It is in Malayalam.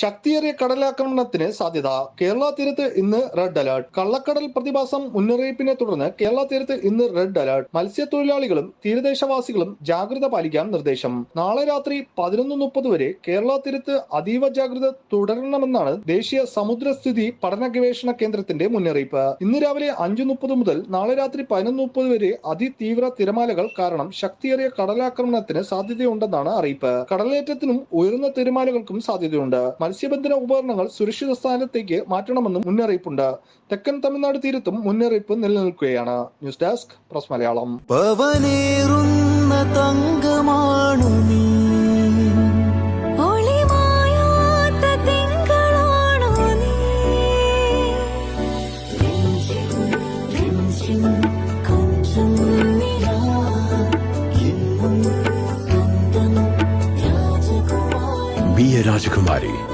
ശക്തിയേറിയ കടലാക്രമണത്തിന് സാധ്യത. കേരള തീരത്ത് ഇന്ന് റെഡ് അലർട്ട്. കള്ളക്കടൽ പ്രതിഭാസം മുന്നറിയിപ്പിനെ തുടർന്ന് കേരള തീരത്ത് ഇന്ന് റെഡ് അലർട്ട്. മത്സ്യത്തൊഴിലാളികളും തീരദേശവാസികളും ജാഗ്രത പാലിക്കാൻ നിർദ്ദേശം. നാളെ രാത്രി പതിനൊന്ന് മുപ്പത് വരെ കേരള തീരത്ത് അതീവ ജാഗ്രത തുടരണമെന്നാണ് ദേശീയ സമുദ്രസ്ഥിതി പഠന ഗവേഷണ കേന്ദ്രത്തിന്റെ മുന്നറിയിപ്പ്. ഇന്ന് രാവിലെ അഞ്ചു മുപ്പത് മുതൽ നാളെ രാത്രി പതിനൊന്ന് മുപ്പത് വരെ അതിതീവ്ര തിരമാലകൾ കാരണം ശക്തിയേറിയ കടലാക്രമണത്തിന് സാധ്യതയുണ്ടെന്നാണ് അറിയിപ്പ്. കടലേറ്റത്തിനും ഉയർന്ന തിരമാലകൾക്കും സാധ്യതയുണ്ട്. മത്സ്യബന്ധന ഉപകരണങ്ങൾ സുരക്ഷിത സ്ഥാനത്തേക്ക് മാറ്റണമെന്നും മുന്നറിയിപ്പുണ്ട്. തെക്കൻ തമിഴ്നാട് തീരത്തും മുന്നറിയിപ്പ് നിലനിൽക്കുകയാണ്. News desk press Malayalam. തങ്കമാണു നീ. Be a Rajakumari.